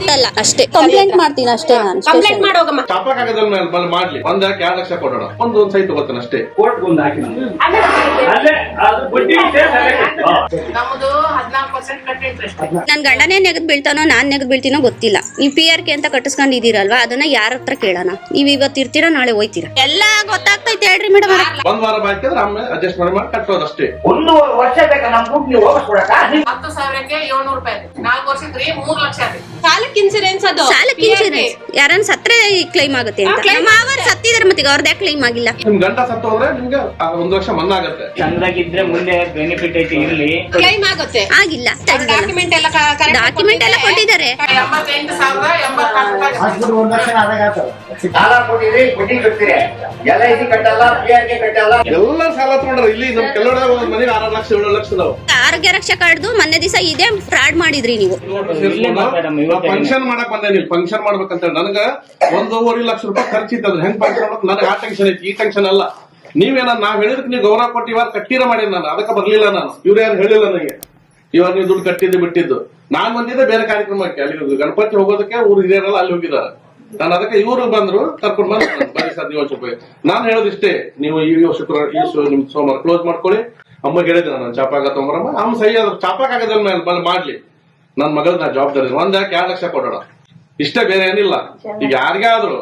ಕಟ್ಟಲ್ಲ ಅಷ್ಟೇ. ಕಂಪ್ಲೇಂಟ್ ಮಾಡ್ತೀನಿ ಅಷ್ಟೇ ನಾನು ಕಂಪ್ಲೇಂಟ್ ಮಾಡೋಗಮ್ಮ ಚಾಪ ಕಾಗದ ಮೇಲೆ ಮಾಡ್ಲಿ. ಒಂದ್ ಯಾಕೆ ಲಕ್ಷ ಕೊಡೋಣ. ಒಂದ್ ಒಂದ್ ಸೈಟ್ ತಗೋತಾನೆ ಅಷ್ಟೇ. ಕೋರ್ಟ್ ಒಂದು ಹಾಕಿ. ಅಲ್ಲೇ ಅದು ಕಟ್ಟಿ. ಹಾ. ನಮ್ದು ಹದಿನಾಲ್ಕು ಪರ್ಸೆಂಟ್ ಕಟ್ಟಿ ಇಂಟ್ರೆಸ್ಟ್ ನನ್ ಗಂಡನೇ ನೆಗದ್ ಬೀಳ್ತಾನೋ ನಾನ್ ನೆಗದ್ ಬೀಳ್ತೀನೋ ಗೊತ್ತಿಲ್ಲ. ನೀವು ಪಿ ಆರ್ ಕೆ ಅಂತ ಕಟ್ಟಿಸ್ಕೊಂಡಿದ್ದೀರಲ್ವಾ? ಅದನ್ನ ಯಾರ ಹತ್ರ ಕೇಳೋಣ? ನೀವ್ ಇವತ್ತು ಇರ್ತೀರಾ ನಾಳೆ ಹೋಯ್ತೀರಾ? ಎಲ್ಲ ಗೊತ್ತಾಗ್ತೈತೆ ಹೇಳ್ರಿ ಮೇಡಮ್ ಒಂದ್ ವಾರ ಬಾಕಿ ಅಂದ್ರೆ ಆಮೇಲೆ ಅಡ್ಜಸ್ಟ್ ಮಾಡಿ ಮಾಡಿ ಕಟ್ಟೋದು ಅಷ್ಟೇ. ಒಂದು ವರ್ಷ ಬೇಕಾ ನಮ್ ದುಡ್ಡು ನೀವು ವಾಪಸ್ ಕೊಡಕ ಹತ್ತು ಸಾವಿರಕ್ಕೆ ಏಳ್ನೂರು ರೂಪಾಯಿ ಇದೆ ನಾಲ್ಕು ವರ್ಷಕ್ಕೆ ಮೂರ್ ಲಕ್ಷ ಇದೆ ಸಾಲಕ್ಕೆ ಇನ್ಸೂರೆನ್ಸ್ ಅದು ಯಾರನ್ನ ಸತ್ರೆ ಕ್ಲೈಮ್ ಆಗುತ್ತೆ ಅಂತ. ನಮ್ಮ ಸತ್ತಿದಾರೆ ಮತ್ತೆ ಅವ್ರದ್ದು ಯಾಕೆ ಕ್ಲೈಮ್ ಆಗಿಲ್ಲ? ನಿಮ್ ಗಂಟ ಸತ್ತು ಹೋದ್ರೆ ನಿಮ್ಗೆ ಆ ಒಂದ್ ಲಕ್ಷ ಮನ್ನಾ ಆಗತ್ತೆ ಚಂದಾಗಿದ್ರೆ ಮುಂದೆ ಬೆನಿಫಿಟ್ ಐತಿ ಇರ್ಲಿ. ಕ್ಲೈಮ್ ಆಗುತ್ತೆ. ಆಗಿಲ್ಲ ಡಾಕ್ಯುಮೆಂಟ್ ಎಲ್ಲ ಡಾಕ್ಯುಮೆಂಟ್ ಎಲ್ಲ ಕೊಟ್ಟಿದ್ದಾರೆ. ಎಂಬತ್ತೆಂಟು ಸಾವಿರದ ಎಂಬತ್ತಾರು ರೂಪಾಯಿ ಹಾಸ್ಪಿಟಲ್ ಒಂದ್ ಲಕ್ಷ ಆದಾಗ ಆತದ ಸಾಲ ಕೊಟ್ಟಿರಿ ಬಡ್ಡಿ ಕಟ್ತೀರಿ. ಎಲ್ ಐ ಸಿ ಕಟ್ಟಲ್ಲ ಪಿ ಆರ್ ಕೆ ಕಟ್ಟಲ್ಲ. ಎಲ್ಲ ಸಾಲ ತಗೊಂಡ್ರ ಇಲ್ಲಿ ನಮ್ ಕೆಲವಡೆ ಒಂದ್ ಮನೆಗೆ ಆರು ಲಕ್ಷ ಏಳು ಲಕ್ಷ ಅದಾವ ಆರೋಗ್ಯ ರಕ್ಷಾ ಕಾರ್ಡ್ದು ಮೊನ್ನೆ ದಿವಸ ಇದೆ ಫ್ರಾಡ್ ಮಾಡಿದ್ರಿ ನೀವು. ಇಲ್ಲೇ ಮಾತಾಡಮ್ಮ, ಇವತ್ತೇ ಫಂಕ್ಷನ್ ಮಾಡಕ್ ಬಂದೆ ನೀವು. ಫಂಕ್ಷನ್ ಮಾಡ್ಬೇಕಂತ ನನಗ ಒಂದೂವರೆ ಲಕ್ಷ ರೂಪಾಯಿ ಖರ್ಚಿತ್ತಂದ್ರೆ ಹೆಂಗ್ ಪಾಯಿಂಟ್ ನನಗೆ ಆ ಟೆನ್ಷನ್ ಐತಿ, ಈ ಟೆನ್ಷನ್ ಅಲ್ಲ. ನೀವೇನ, ನಾವ್ ಹೇಳಿದಕ್ಕೆ ನೀವು ಗೌರವ ಕೊಟ್ಟು ಇವಾಗ ಕಟ್ಟಿರ ಮಾಡಿದ್ ನಾನು, ಅದಕ್ಕೆ ಬರ್ಲಿಲ್ಲ ನಾನು. ಇವ್ರು ಯಾರು ಹೇಳಿಲ್ಲ ನನಗೆ. ಇವಾಗ ನೀವು ದುಡ್ಡು ಕಟ್ಟಿದ್ದು ಬಿಟ್ಟಿದ್ದು. ನಾನ್ ಬಂದಿದ್ದೆ ಬೇರೆ ಕಾರ್ಯಕ್ರಮಕ್ಕೆ, ಅಲ್ಲಿ ಗಣಪತಿ ಹೋಗೋದಕ್ಕೆ ಊರು ಹಿರಿಯರೆಲ್ಲ ಅಲ್ಲಿ ಹೋಗಿದ್ದಾರೆ. ನಾನು ಅದಕ್ಕೆ ಇವರು ಬಂದ್ರು, ಕರ್ಕೊಂಡು ಬಂದ್ರು. ಬನ್ನಿ ಸರ್, ನೀವು ಸ್ವಲ್ಪ ನಾನು ಹೇಳೋದಿಷ್ಟೇ, ನೀವು ಈ ಶುಕ್ರವಾರ, ಈ ನಿಮ್ ಸೋಮವಾರ ಕ್ಲೋಸ್ ಮಾಡ್ಕೊಳ್ಳಿ. ಅಮ್ಮಗೆ ಹೇಳಿದ್ದೆ ನಾನು, ಚಾಪಾಗ ತೊಂಬರಮ್ಮ ಅಮ್ಮ ಸಹಿ ಆದ್ರೆ ಚಾಪಾಕಾಗದ ಮೇಲೆ ಬಂದ್ ಮಾಡ್ಲಿ. ನನ್ ಮಗಳ ನಾ ಜವಾಬ್ದಾರಿ ಒಂದ್ ಯಾಕೆ ಎರಡು ಲಕ್ಷ ಕೊಡೋಣ? ಇಷ್ಟೇ ಬೇರೆ ಏನಿಲ್ಲ. ಈಗ ಯಾರಿಗಾದ್ರೂ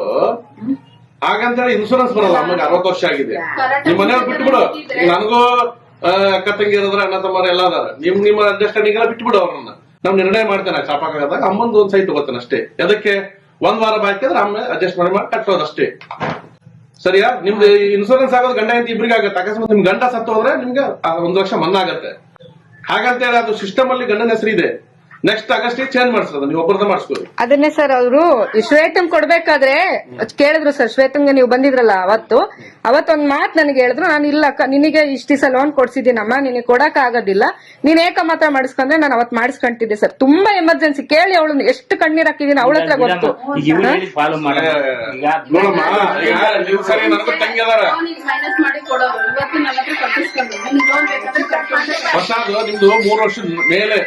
ಹಾಗಂತೇಳಿ ಇನ್ಶೂರೆನ್ಸ್ ಬರಲ್ಲ ನಮಗೆ ಅರವತ್ತು ವರ್ಷ ಆಗಿದೆ. ನಿಮ್ ಮನೆಯವ್ರು ಬಿಟ್ಟು ಬಿಡು ಈಗ ನನಗೂ ಅಕ್ಕ ತಂಗಿ ಇರೋದ್ರ ಅಣ್ಣ ತಮ್ಮ ಎಲ್ಲ ಅದಾರ. ನಿಮ್ ನಿಮ್ಮ ಅಂಡರ್ಸ್ಟ್ಯಾಂಡಿಂಗ್ ಎಲ್ಲ ಬಿಟ್ಟು ಬಿಡು ಅವ್ರನ್ನ. ನಾವ್ ನಿರ್ಣಯ ಮಾಡ್ತೇನೆ ಚಾಪಾಕಾಗದಾಗ ಅಮ್ಮಂದು ಒಂದ್ ಸೈ ತಗೋತಾನೆ ಅಷ್ಟೇ. ಅದಕ್ಕೆ ಒಂದ್ ವಾರ ಬಾಕಿ ಅಂದ್ರೆ ಆಮೇಲೆ ಅಡ್ಜಸ್ಟ್ ಮಾಡಿ ಮಾಡಿ ಕಟ್ಟೋದು ಅಷ್ಟೇ. ಸರಿಯಾ? ನಿಮ್ದು ಇನ್ಶೂರೆನ್ಸ್ ಆಗೋದು ಗಂಡ ಹೆಂಡತಿ ಇಬ್ರಿಗೆ ಆಗುತ್ತೆ ಅಕಸ್ಮಾತ್ ನಿಮ್ ಗಂಡ ಸತ್ತು ಹೋದ್ರೆ ನಿಮ್ಗೆ ಒಂದ್ ವರ್ಷ ಮನ್ನಾ ಆಗತ್ತೆ ಹಾಗಂತೇಳಿ ಅದು ಸಿಸ್ಟಮ್ ಅಲ್ಲಿ ಗಂಡನ ಹೆಸರು ಇದೆ. ನೆಕ್ಸ್ಟ್ ಆಗಸ್ಟ್ ಚೇಂಜ್ ಮಾಡಿಸೋದು ನೀವು ಒಬ್ಬರದ ಮಾಡಿಸ್ಕೊಳ್ಳಿ. ಅದನ್ನೇ ಸರ್ ಅವರು ಶ್ವೇತಂ ಕೊಡ್ಬೇಕಾದ್ರೆ ಕೇಳಿದ್ರು ಸರ್ ಶ್ವೇತಂಗೆ ನೀವು ಬಂದಿದ್ರಲ್ಲ ಅವತ್ತು ಅವತ್ತೊಂದ್ ಮಾತ್ ನನಗೆ ಹೇಳಿದ್ರು ನಾನು ಇಲ್ಲ ಅಕ್ಕ, ನಿನಗೆ ಇಷ್ಟ ದಿವಸ ಲೋನ್ ಕೊಡ್ಸಿದ್ದೀನಮ್ಮ ನಿನಗೆ ಕೊಡಕ್ ಆಗೋದಿಲ್ಲ ನೀನ್ ಏಕ ಮಾತ್ರ ಮಾಡಿಸ್ಕೊಂಡ್ರೆ ನಾನು ಅವತ್ ಮಾಡಿಸ್ಕೊಂತಿದ್ದೆ ಸರ್ ತುಂಬಾ ಎಮರ್ಜೆನ್ಸಿ ಕೇಳಿ ಅವಳು ಎಷ್ಟು ಕಣ್ಣೀರ್ ಹಾಕಿದೀನಿ ಅವಳ ಹತ್ರ ಗೊತ್ತು. ನಿಮ್ದು ಮೂರು ವರ್ಷದ ಮೇಲೆ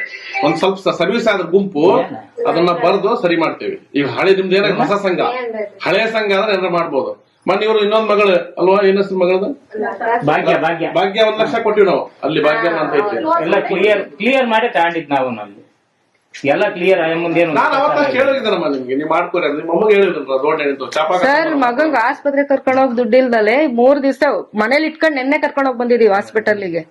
ಒಂದ್ ಸ್ವಲ್ಪ ಸರ್ವಿಸ್ ಆದ್ರ ಗುಂಪು ಅದನ್ನ ಬರೆದು ಸರಿ ಮಾಡ್ತೇವೆ. ಈಗ ಹಳೆ ನಿಮ್ದು ಏನಾಗ ಹೊಸ ಸಂಘ. ಹಳೆ ಸಂಘ ಅಂದ್ರೆ ಏನಾರ ಮಾಡ್ಬೋದು. ಮೊನ್ನೆ ಇವ್ರು ಇನ್ನೊಂದ್ ಮಗಳು ಅಲ್ವಾ? ಏನ್ ಹೆಸರು ಮಗಳದ ಭಾಗ್ಯ. ಭಾಗ್ಯ ಭಾಗ್ಯ. ಒಂದ್ ಲಕ್ಷ ಕೊಟ್ಟಿವಿ ನಾವು. ಅಲ್ಲಿ ಭಾಗ್ಯ ಅಂತ ಎಲ್ಲ ಕ್ಲಿಯರ್ ಕ್ಲಿಯರ್ ಮಾಡಿ ತಗೊಂಡಿದ್ ನಾವು ನಲ್ಲಿ ಎಲ್ಲ ಕ್ಲಿಯರ್ ಮುಂದೇನು ನಾನು ಅವತ್ತ ನಿಮ್ಗೆ. ನೀವು ಮಾಡ್ಕೊರಿ. ಅಂದ್ರೆ ನಿಮ್ಮ ಅಮ್ಮಗೆ ಹೇಳಿದ್ರು ರೋಡ್ ಏನಿತ್ತು ಚಾಪ ಸರ್ ಮಗಂಗ್ ಆಸ್ಪತ್ರೆ ಕರ್ಕೊಂಡೋಗ್ ಹೋಗ್ ದುಡ್ಡಿಲ್ದಲೆ ಮೂರ್ ದಿವಸ ಮನೇಲಿ ಇಟ್ಕೊಂಡ್ ನೆನ್ನೆ ಕರ್ಕೊಂಡೋಗ್ ಹೋಗ್ ಬಂದಿದೀವಿ ಹಾಸ್ಪಿಟಲ್ಗೆ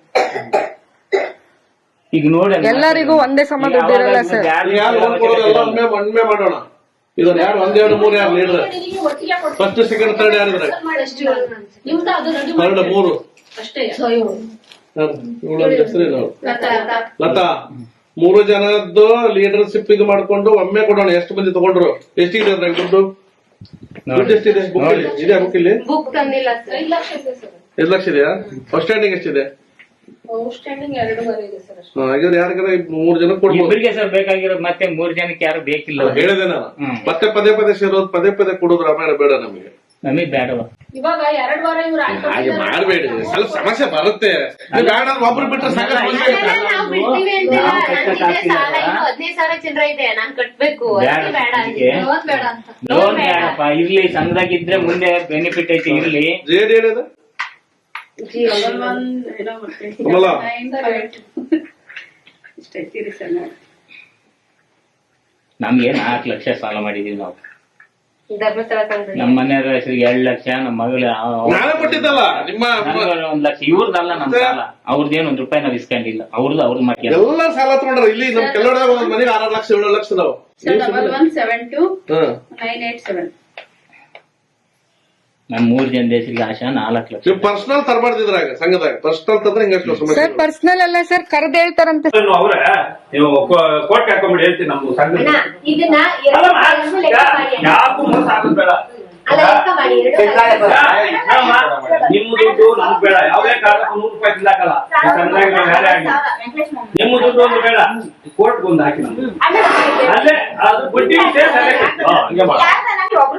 ಈಗ ನೋಡಿ ಎಲ್ಲರಿಗೂ ಒಂದೇ ಸಮ ದುಡ್ಡು ಇರಲ್ಲ ಸರ್. ಯಾರು ಯಾರು ಲೋನ್ ಕೊಡೋದು ಎಲ್ಲ ಒಮ್ಮೆ ಒಮ್ಮೆ ಮಾಡೋಣ. ಇದನ್ನ ಯಾರು ಒಂದೆರಡು ಮೂರು ಯಾರು ಲೀಡರ್? ಫಸ್ಟ್ ಸೆಕೆಂಡ್ ಥರ್ಡ್ ಯಾರಿದ್ರೆ ಥರ್ಡ್ ಮೂರು. ಹೆಸರೇನು ಲತಾ. ಮೂರು ಜನದ್ದು ಲೀಡರ್ಶಿಪ್ ಇದು ಮಾಡ್ಕೊಂಡು ಒಮ್ಮೆ ಕೊಡೋಣ. ಎಷ್ಟು ಮಂದಿ ತಗೊಂಡ್ರು? ಎಷ್ಟಿದೆ ಅದ್ರಾಗ ದುಡ್ಡು? ದುಡ್ಡು ಎಷ್ಟಿದೆ? ಬುಕ್ ಇದೆ ಬುಕ್ ಇಲ್ಲಿ? ಎಷ್ಟು ಲಕ್ಷ ಇದೆಯಾ? ಫಸ್ಟ್ ಎಷ್ಟಿದೆ? ಸ್ಟ್ಯಾಂಡಿಂಗ್ ಎರಡೂವರೆ ಯಾರಿಗಾರ ಮೂರು ಜನ ಕೊಡ್ಬೋದು. ಇಬ್ಬರಿಗೆ ಸರ್ ಬೇಕಾಗಿರೋದು ಮತ್ತೆ ಮೂರ್ ಜನಕ್ಕೆ ಯಾರು ಬೇಕಿಲ್ಲ ಹೇಳಿದೆ ನಾನು. ಹ್ಮ್. ಮತ್ತೆ ಪದೇ ಪದೇ ಸೇರೋದು ಪದೇ ಪದೇ ಕೊಡೋದು ರಾಮಾಯಣ ಬೇಡ ನಮಗೆ. ನಮಗ್ ಬೇಡವ. ಇವಾಗ ಎರಡ್ ವಾರ ಇವ್ರು ಹಾಗೆ ಮಾಡಬೇಡಿ ಸ್ವಲ್ಪ ಸಮಸ್ಯೆ ಬರುತ್ತೆ. ನೀವು ಬೇಡ ಅಂದ್ರೆ ಒಬ್ರು ಬಿಟ್ಟರೆ ಸಾಕು ಮಂದಿ ಆಯ್ತಾ? ನಾವು ಬಿಡ್ತೀವಿ ಅಂತ ನಾವು ಸಾಲ ಇನ್ನು ಹದಿನೈದು ಸಾವಿರ ಚಿಲ್ಲರೆ ಇದೆ ನಾನ್ ಕಟ್ಬೇಕು. ಬೇಡ ಅದಕ್ಕೆ ಬೇಡ ಅದಕ್ಕೆ. ಲೋನ್ ಬೇಡ ಅಂತ. ಲೋನ್ ಬೇಡಪ್ಪ ಇರ್ಲಿ ಮುಂದೆ ಬೆನಿಫಿಟ್ ಐತಿ ಇರ್ಲಿ. ಜೇಡಿ ಏನಿದೆ ಕಮಲ. ನಮ್ಗೆ ನಾಲ್ಕು ಲಕ್ಷ ಸಾಲ ಮಾಡಿದೀವಿ ನಾವು. ಧರ್ಮಸ್ಥಳ ಸಂಘ ನಮ್ಮ ಮನೆಯವ್ರ ಹೆಸರಿಗೆ ಎರಡ್ ಲಕ್ಷ ನಮ್ಮ ಮಗಳ ನಾನೇ ಕೊಟ್ಟಿದ್ದಲ್ಲ ನಿಮ್ಮ ಒಂದ್ ಲಕ್ಷ. ಇವ್ರದಲ್ಲ ನಮ್ ಸಾಲ. ಅವ್ರದ್ದೇನು ಒಂದ್ ರೂಪಾಯಿ ನಾವ್ ಇಸ್ಕೊಂಡಿಲ್ಲ ಅವ್ರದ್ದು ಅವ್ರದ್ದು ಮಾಡ್ಕೊಂಡು ಎಲ್ಲ ಸಾಲ ತಗೊಂಡ್ರ ಇಲ್ಲಿ ನಮ್ ಕೆಲವಡೆ ಒಂದ್ ಮನೆಗೆ ಆರು ಲಕ್ಷ ಏಳು ಲಕ್ಷ ಅದಾವ double one seven two hmm nine eight seven ನಮ್ ಮೂರ್ ಜನ ದೇಶಕ್ಕೆ ಆಶಾ ನಾಲ್ಕು ಲಕ್ಷ. ನೀವು ಪರ್ಸನಲ್ ತರಬಾರ್ದಿದ್ರಾಗ ಸಂಘದಾಗ ಪರ್ಸನಲ್ ತಂದ್ರೆ ಹಿಂಗ ಸಮಸ್ಯೆ ಸರ್ ಪರ್ಸನಲ್ ಅಲ್ಲ ಸರ್ ಕರೆದ ಹೇಳ್ತಾರಂತೆ. ಅವ್ರ ನೀವು ಕೋರ್ಟ್ ಹಾಕೊಂಡ್ಬಿಡಿ ಹೇಳ್ತೀನಿ ನಮ್ಮ ಸಂಘ ಅಣ್ಣ, ಇದನ್ನ ಎರಡು ಲಕ್ಷ ಲೆಕ್ಕ ಮಾಡಿ ಅಣ್ಣ. ಯಾಕೂ ಮೋಸ ಆಗೋದ್ ಬೇಡ ಅಲ್ಲ ಲೆಕ್ಕ ಮಾಡಿ ಎರಡು. ನಿಮ್ಮ ದುಡ್ಡು ನಮ್ಗ್ ಬೇಡ. ಯಾವ್ದೇ ಕಾರಣಕ್ಕೂ ನೂರು ರೂಪಾಯಿ ತಿನ್ನಕಲ್ಲ ಸಂಘದಾಗ ನಾವು ಯಾರೇ ಆಗ್ಲಿ ನಿಮ್ಮ ದುಡ್ಡು ಒಂದು ಬೇಡ. ಕೋರ್ಟ್ ಒಂದು ಹಾಕಿ ನಮ್ಗೆ. ಅಣ್ಣ, ಅಲ್ಲೇ ಅದು ಬಡ್ಡಿ. ಹಾ, ಹಂಗೆ ಮಾಡು. ಯಾರ್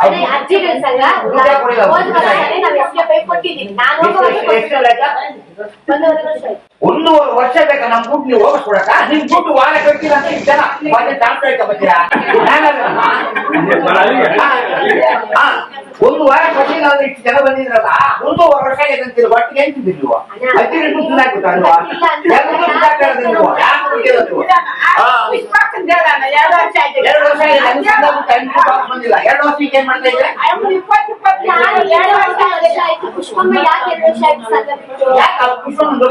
ಅದೇ ಅರ್ಜಿಗಳ ಸಂಘ ದುಡ್ಡೇ ಕೊಡಿಲ್ಲ, ಹೋದ ದುಡ್ಡೇ ವರ್ಷನೇ ನಾವು ಎಸ್ಗೆ ಪೇ ಕೊಟ್ಟಿದ್ದೀವಿ ನಾನು ಹೋಗುವಾಗ ಎಷ್ಟು- ಎಷ್ಟು ಲೆಕ್ಕ? ಒಂದೂವರೆ ವರ್ಷ ಆಯ್ತು ಒಂದೂವರೆ ವರ್ಷ ಬೇಕಾ ನಮ್ ದುಡ್ಡು ನೀವು ಹೋಗಿಸ್ಕೊಡಕ ನಿಮ್ ದುಡ್ಡು ವಾರ ಕಟ್ಟಿಲ್ಲ ಅಂತ ಇಷ್ಟು ಜನ ಮತ್ತೆ ಡಾಕ್ಟರ್ ಆಯ್ತಾ ಬರ್ತೀರಾ ಹಾ, ಒಂದು ವಾರ ಕಟ್ಟಿಲ್ಲ ಅಂದ್ರೆ ಇಷ್ಟು ಜನ ಬಂದಿದ್ರಲ್ಲ ಒಂದೂವರೆ ವರ್ಷ ಆಗಿದೆ ಅಂತೀರಿ ಒಟ್ಟಿಗೆ ಎಂತಿದ್ರಿ ನೀವು ಹದಿನೈದು ದುಡ್ಡು ತಿನ್ನಾಕ್ಬಿಟ್ಟಲ್ವಾ ಎರಡು ದುಡ್ಡು ಹಾಕ್ತಾರದು ನೀವು ಯಾಕೆ ಕೊಟ್ಟಿಲ್ಲ ನೀವು ಹಾ. ಎರಡು ವರ್ಷ ಆಗಿದೆ ಬಂದಿಲ್ಲ ಎರಡು ವರ್ಷ ಏನ್ ಮಾಡ್ತಾ ಇದ್ರೆ ನಾನು ಎರಡು ವರ್ಷ ಆಯ್ತು ಪುಷ್ಪಮ್ಮ ಯಾಕೆ ಎರಡು ವರ್ಷ ಆಯ್ತು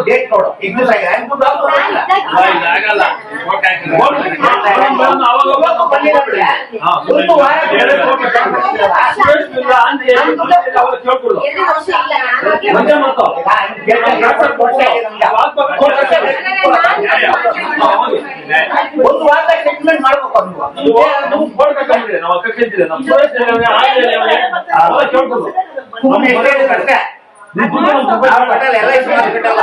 ಡೇಟ್ ನೋಡು ಆಗಿದೆ ಬಂದಿಲ್ಲ ಆಗಲ್ಲ ಬಂದಿಲ್ಲ ಬಿಡಿ. ಒಂದು ವಾರ ನೀವು ನೀವು ನಮ್ಗೆ ಫೋನ್ ಕಟ್ಕೊಂಡಿದ್ದೀರಿ, ನಾವು ಕಟ್ಟಿದ್ದೀರಿ, ನಮ್ಮ ಸುರೇಶ್ ಅವ್ರೆ, ಆಂಜನೇಯ ಅವ್ರೆ, ಅವೆಲ್ಲ ಕೇಳ್ಕೊಡು. ಸುಮ್ಮನೆ ಎಷ್ಟೇ ಹೇಳಿದ್ರು ಅಷ್ಟೇ. ನೀವು ದುಡ್ಡು ನಮ್ಗೆ ರೂಪಾಯಿ ನಾವು ಕಟ್ಟಲ್ಲ, ಎಲ್ಲ ಇಷ್ಟು ನಾವು ಕಟ್ಟಲ್ಲ.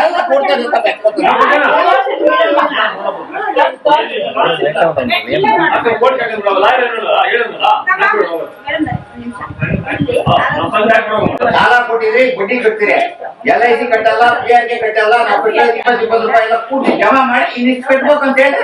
ಎಲ್ಲ ಕೊಡ್ತಾರೆ ಅಂತ ಬೆಕ್ಕೋತಾರೆ. ಅಕ್ಕ ಫೋನ್ ಕಟ್ಟಿದ್ರಲ್ಲ, ಲಾಯರ್ ಹೇಳಿದ್ರಲ್ಲ, ಬಡ್ಡಿ ಕಟ್ತೀರಿ? ಎಲ್ ಐ ಸಿ ಕಟ್ಟಲ್ಲ ಪಿ ಆರ್ ಕೆ ಕಟ್ಟಲ್ಲ ನಾವು ಇಪ್ಪತ್ತು ಇಪ್ಪತ್ತು ರೂಪಾಯಿ ಎಲ್ಲ ಕೂಡಿ ಜಮಾ ಮಾಡಿ ಇನ್ನಿಷ್ಟು ಕಟ್ಬೇಕು ಅಂತ ಹೇಳಿ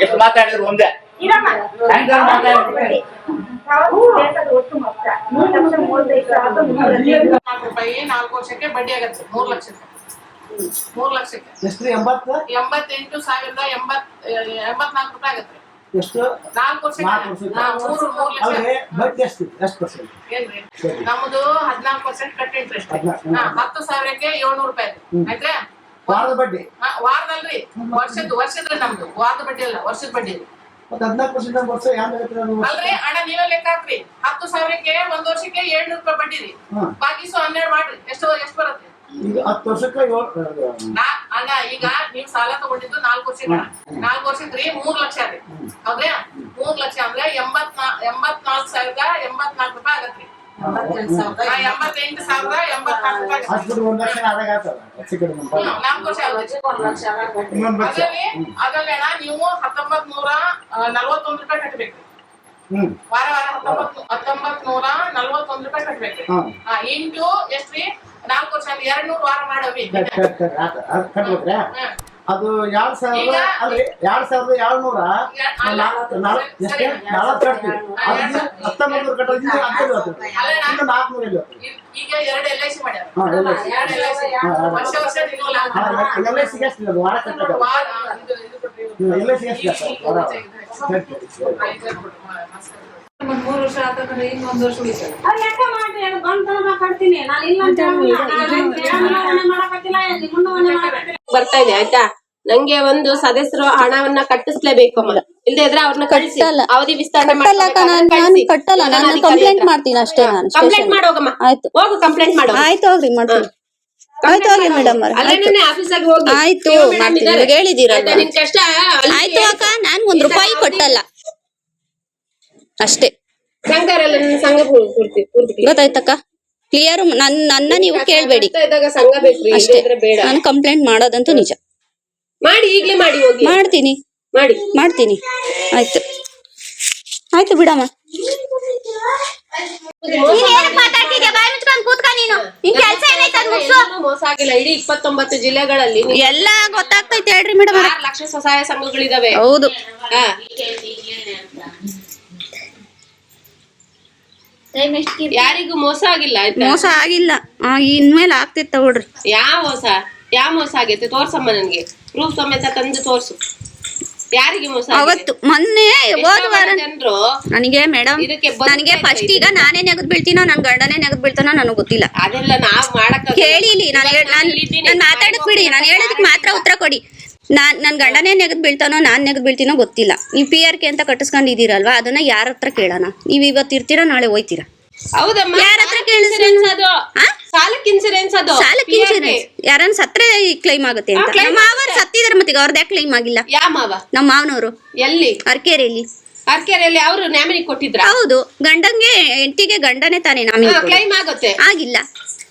ಎಷ್ಟು ಮಾತಾಡಿದ್ರು ಒಂದೇ? ಸಾಯಂಕಾಲ ಮಾತಾಡಿದ್ರು ರೂಪಾಯಿ ನಾಲ್ಕು ವರ್ಷಕ್ಕೆ ಬಡ್ಡಿ ಆಗತ್ತೆ ಮೂರ್ ಲಕ್ಷಕ್ಕೆ. ಮೂರ್ ಲಕ್ಷಕ್ಕೆ. ಎಷ್ಟು ಎಂಬತ್ತು? ಎಂಬತ್ತೆಂಟು ಸಾವಿರದ ಎಂಬತ್ ಎಂಬತ್ನಾಲ್ಕು ರೂಪಾಯಿ ಆಗತ್ತೆ ಎಷ್ಟು? ನಾಲ್ಕು ಮೂರು ಮೂರ್ ಲಕ್ಷ. ಬಡ್ಡಿ ಎಷ್ಟು? ಎಷ್ಟು ಪರ್ಸೆಂಟ್? ಏನ್ರಿ ನಮ್ದು ಹದಿನಾಲ್ಕು ಪರ್ಸೆಂಟ್ ಕಟ್ ಇಂಟ್ರೆಸ್ಟ್ ಹಾ ಹತ್ತು ಸಾವಿರಕ್ಕೆ ಏಳ್ನೂರು ರೂಪಾಯಿ ಆಯ್ತಾ. ವಾರದ ಬಡ್ಡಿ? ಹಾ, ವಾರದಲ್ರಿ. ನಮ್ದು. ವಾರದ ಬಡ್ಡಿ ಅಲ್ಲ ವರ್ಷದ ಬಡ್ಡಿ ಹದಿನಾಲ್ಕು ಪರ್ಸೆಂಟ್ ವರ್ಷ ಅಲ್ರಿ ನೀವೇ ಲೆಕ್ಕ ಹಾಕ್ರಿ. ಹತ್ತು ಸಾವಿರಕ್ಕೆ ಒಂದ್ ವರ್ಷಕ್ಕೆ ಏಳ್ನೂರು ರೂಪಾಯಿ ಬಡ್ಡಿ ರೀ. ಹನ್ನೆರಡು ಮಾಡ್ರಿ. ಎಷ್ಟು ಎಷ್ಟು ಬರುತ್ತೆ? ಈಗ ಹತ್ತು ವರ್ಷಕ್ಕೆ ನಾ ಅಣ್ಣ ಈಗ ನೀವ್ ಸಾಲ ತಗೊಂಡಿದ್ದು ನಾಲ್ಕು ವರ್ಷಕ್ಕೆ ನಾಲ್ಕು ವರ್ಷಕ್ಕೆ ರೀ ಮೂರ್ ಲಕ್ಷ ರೀ ಹೌದ್ರಿ? ಮೂರ್ ಲಕ್ಷ ಅಂದ್ರೆ ಎಂಬತ್ ಎಂಬತ್ನಾಲ್ಕು ಸಾವಿರದ ಎಂಬತ್ನಾಲ್ಕು ರೂಪಾಯಿ ಆಗತ್ರಿ. ಎಂಬತ್ತೆಂಟು ಸಾವಿರದ ಎಂಬತ್ನಾಲ್ಕು ರೂಪಾಯಿ ಆಗತ್ತೆ. ಹಾಸ್ಪಿಟಲ್ ಒಂದ್ ಲಕ್ಷ ಆದಾಗ ಆಗ್ತದ ಹೆಚ್ಚು ಕಡಿಮೆ ಹ್ಮ್, ನಾಲ್ಕು ವರ್ಷ ಆಗುತ್ತೆ. ಇನ್ನೊಂದ್ ಲಕ್ಷ. ಅದರಲ್ಲಿ ಅದರಲ್ಲಿ ಅಣ್ಣ ನೀವು ಹತ್ತೊಂಬತ್ ನೂರ ನಲ್ವತ್ತೊಂದು ರೂಪಾಯಿ ಕಟ್ಟಬೇಕು ಹ್ಮ್. ವಾರ ವಾರ ಹತ್ತೊಂಬತ್ ಹತ್ತೊಂಬತ್ ನೂರ ನಲ್ವತ್ತೊಂದು ರೂಪಾಯಿ ಕಟ್ಟಬೇಕು ಹಾ. ಹಾ ಇಂಟು ಎಷ್ಟ್ರಿ? ನಾಲ್ಕು ವರ್ಷ ಎರಡ್ ನೂರು ವಾರ ಮಾಡವಿ ಅದ್ ಎರಡ್ ಸಾವಿರದ ಅಲ್ರಿ ಎರಡ್ ಸಾವಿರದ ಏಳ್ನೂರ ನಾಲ್ಕು ಕಟ್ತೀವಿ ಹತ್ತೊಂಬತ್ತು ಕಟ್ಟೋದ್ರಿಂದ ಇನ್ನು ನಾಲ್ಕುನೂರ ಇಲ್ಲ ಈಗ ಎರಡು ಎಲ್ ಐ ಸಿ ಮಾಡ್ಯಾರ ಎಲ್ ಐ. ವರ್ಷ ವರ್ಷ ಆಗುತ್ತೆ. ಎಲ್ಲ ಸಿಗಷ್ಟು ವಾರ ಇದು ಇದು ಕೊಟ್ರಿ. ಎಲ್ಲ ಸಿಗಷ್ಟು ವಾರ ಕಟ್ಟಿ ಒಂದ್ ಮೂರು ವರ್ಷ ಆತಂದ್ರೆ ಇನ್ನೊಂದು ವರ್ಷ ಉಳಿತದೆ. ಅವ್ರ್ ಲೆಕ್ಕ ಮಾಡ್ರಿ ಅದು ಬಂತಂದ್ರ ಕಟ್ತೀನಿ. ನಾನು ಇಲ್ಲ ಅಂತ ಹೇಳಿಲ್ಲ. ನಾನು ಬೇರೆ ಮಾಡಕತ್ತಿಲ್ಲ ನಿಮ್ಮನ್ನ ಮನೆ ಮಾಡಕತ್ತಿಲ್ಲ. ಬರ್ತಾ ಇದೆ ಆಯ್ತಾ? ನಂಗೆ ಒಂದು ಸದಸ್ಯರು ಹಣವನ್ನ ಕಟ್ಟಿಸ್ಲೇಬೇಕು ಅಮ್ಮ. ಇಲ್ಲದೆ ಇದ್ರೆ ಅವ್ರನ್ನ ಕಳಿಸಿ. ಕಟ್ಟಲ್ಲ. ಅವಧಿ ವಿಸ್ತರಣೆ ಕಟ್ಟಲ್ಲ ನಾನು ನಾನ್- ನಾನ್ ಕಟ್ಟಲ್ಲ. ನಾನು ಕಂಪ್ಲೇಂಟ್ ಮಾಡ್ತೀನಿ ಅಷ್ಟೇ ನಾನು ಕಂಪ್ಲೇಂಟ್. ಮಾಡೋಗಮ್ಮ ಆಯ್ತು. ಹೋಗು ಕಂಪ್ಲೇಂಟ್ ಮಾಡು. ಆಯ್ತು ಹೋಗ್ರಿ ಮಾಡ್ತೀನಿ. ಆಯ್ತು ಹೋಗಿ ಮೇಡಮ್ ಅಲ್ಲೇನೇ ಆಫೀಸಾಗಿ ಹೋಗಿ. ಆಯ್ತು, ಇವ್ರು madam ಮಾಡ್ತೀನಿ. ಇದ್ದಾರೆ. ಇವಾಗ ಹೇಳಿದ್ದೀರಲ್ವಾ? ಆಯ್ತಾ, ನಿನ್ ಕಷ್ಟ ಅಲ್ಲಿ ಆಯ್ತು ಅಕ್ಕ ನಾನ್ ಒಂದ್ ರೂಪಾಯಿ ಕೊಟ್ಟಲ್ಲ. ಅಷ್ಟೇ. ಸಂಘರೆಲ್ಲ ನನ್ನ ಸಂಘ ಪೂರ್ತಿ ಪೂರ್ತಿ ಪೂರ್ತಿ ಗೊತ್ತಾಯ್ತಕ್ಕ? ಕ್ಲಿಯರ್ ನನ್ ನನ್ನ ನೀವು ಕೇಳ್ಬೇಡಿ. ಇದ್ದಾಗ ಸಂಘ ಬೇಕ್ರಿ ಅಷ್ಟೇ. ಬೇಡ. ನಾನು ಕಂಪ್ಲೇಂಟ್ ಮಾಡೋದಂತೂ ನಿಜ. ಮಾಡಿ ಈಗ್ಲೇ ಮಾಡಿ ಹೋಗಿ. ಮಾಡ್ತೀನಿ. ಮಾಡಿ. ಮಾಡ್ತೀನಿ. ಆಯ್ತು. ಆಯ್ತು ಬಿಡಮ್ಮ. ಎಲ್ಲೂ ಮೋಸ ಆಗಿಲ್ಲ. ಇಡೀ ಇಪ್ಪತ್ತೊಂಬತ್ತು ಜಿಲ್ಲೆಗಳಲ್ಲಿ ಎಲ್ಲ ಗೊತ್ತಾಗ್ತೈತೆ ಹೇಳ್ರಿ ಮೇಡಮ್ ಲಕ್ಷ ಸ್ವಸಹಾಯ ಸಂಘಗಳಿದಾವೆ. ಹೌದು. ಹಾ. ಯಾರಿಗೂ ಮೋಸ ಆಗಿಲ್ಲ ಮೋಸ ಆಗಿಲ್ಲ. ಆ, ಇನ್ಮೇಲೆ ಆಗ್ತೈತೆ ತಗೊಳ್ರಿ. ಯಾವ ಮೋಸ? ಯಾವ ಮೋಸ ಆಗೈತೆ? ತೋರ್ಸಮ್ಮ ನನ್ಗೆ. ಪ್ರೂಫ್ ಸಮೇತ ತಂದು ತೋರ್ಸು. ಯಾರಿಗೆ ಮೋಸ? ಅವತ್ತು ಮೊನ್ನೆ ಹೋದ ವಾರ ಜನರು ನನಗೆ ಮೇಡಮ್ ನನಗೆ ಫಸ್ಟ್ ಈಗ ನಾನೇ ನೆಗದ್ ಬೀಳ್ತೀನೋ ನನ್ ಗಂಡನೇ ನೆಗದ್ ಬೀಳ್ತಾನೋ ನನಗೆ ಗೊತ್ತಿಲ್ಲ. ಅದೆಲ್ಲ ನಾವ್ ಮಾಡಕ್ ಕೇಳಿಲಿ ನಾನು ನಾನು ಮಾತಾಡಕ್ ಬಿಡಿ ನಾನು ಹೇಳೋದಕ್ಕೆ ಮಾತ್ರ ಉತ್ತರ ಕೊಡಿ. ನಾನ್ ನನ್ ಗಂಡನೇ ನೆಗದ್ ಬೀಳ್ತಾನೋ ನಾನ್ ನೆಗದ್ ಬೀಳ್ತೀನೋ ಗೊತ್ತಿಲ್ಲ. ನೀವು ಪಿ ಆರ್ ಕೆ ಅಂತ ಕಟ್ಟಿಸ್ಕೊಂಡಿದ್ದೀರಲ್ವಾ? ಅದನ್ನ ಯಾರ ಹತ್ರ ಕೇಳೋಣ? ನೀವು ಇವತ್ತು ಇರ್ತೀರಾ ನಾಳೆ ಹೋಯ್ತೀರಾ? ಹೌದಮ್ಮ. ಯಾರ್ ಹತ್ರ ಕೇಳಿದ್ರಿ? ಅದು. ಆ? ಸಾಲಕ್ಕೆ ಇನ್ಸೂರೆನ್ಸ್ ಅದು. ಸಾಲಕ್ಕೆ PRK. ಇನ್ಶೂರೆನ್ಸ್ ಯಾರನ್ನ ಸತ್ರೆ ಕ್ಲೈಮ್ ಆಗುತ್ತೆ ಅಂತ. ಮತ್ತೀಗ ನಮ್ಮ ಮಾವರು ಮತ್ತೆ ಅವ್ರದ್ದು ಯಾಕೆ ಕ್ಲೈಮ್ ಆಗಿಲ್ಲ? ಯಾ ಮಾವ? ನಮ್ಮ ಮಾವನವರು. ಎಲ್ಲಿ? ಅರ್ಕೆರೆಯಲ್ಲಿ. ಅರ್ಕೆರೆಯಲ್ಲಿ ಅವರು ಕೊಟ್ಟಿದ್ರ? ಹೌದು. ಗಂಡಂಗೆ ಎಂಟಿಗೆ ಗಂಡನೇ ತಾನೇ ನಾಮಿನಿ. ಕ್ಲೈಮ್ ಆಗುತ್ತೆ. ಆಗಿಲ್ಲ.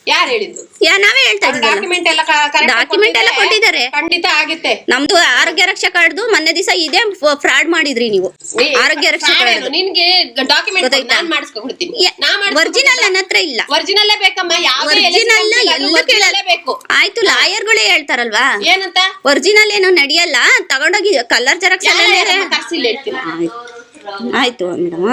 ಯಾರು ಹೇಳಿದ್ದು? ಯಾ ನಾವೇ ಹೇಳ್ತಾ ಇದ್ದೀವಲ್ಲ ಡಾಕ್ಯುಮೆಂಟ್ ಎಲ್ಲ Document ಎಲ್ಲ ಕೊಟ್ಟಿದ್ದಾರೆ. ಖಂಡಿತ ಆಗುತ್ತೆ. ನಮ್ದು ಆರೋಗ್ಯ ರಕ್ಷಾ ಕಾರ್ಡ್ದು ಮೊನ್ನೆ ದಿವಸ ಇದೆ ಫ್ರಾಡ್ ಮಾಡಿದ್ರಿ ನೀವು. ಆರೋಗ್ಯ ರಕ್ಷಾ? ಕಾರ್ಡ್ ನಿನ್ಗೆ ಡಾಕ್ಯುಮೆಂಟ್? ನಾನ್ ಮಾಡಿಸ್ಕೊಡ್ತೀನಿ ಒರಿಜಿನಲ್ ನನ್ನ ಹತ್ರ ಇಲ್ಲ. ಒರಿಜಿನಲ್ ಬೇಕಮ್ಮ ಯಾವ್ದೇ ಒರಿಜಿನಲ್ ಎಲ್ಲ ಕೇಳಲ್ಲ. ಬೇಕು. ಆಯ್ತು ಲಾಯರ್ಗಳೇ ಹೇಳ್ತಾರಲ್ವಾ? ಏನಂತ? ಒರಿಜಿನಲ್ ಏನು ನಡೆಯಲ್ಲ. ತಗೊಂಡೋಗಿ ಕಲರ್ ಜೆರಾಕ್ಸ್ ಎಲ್ಲ ಆಯ್ತು ಮೇಡಮ್.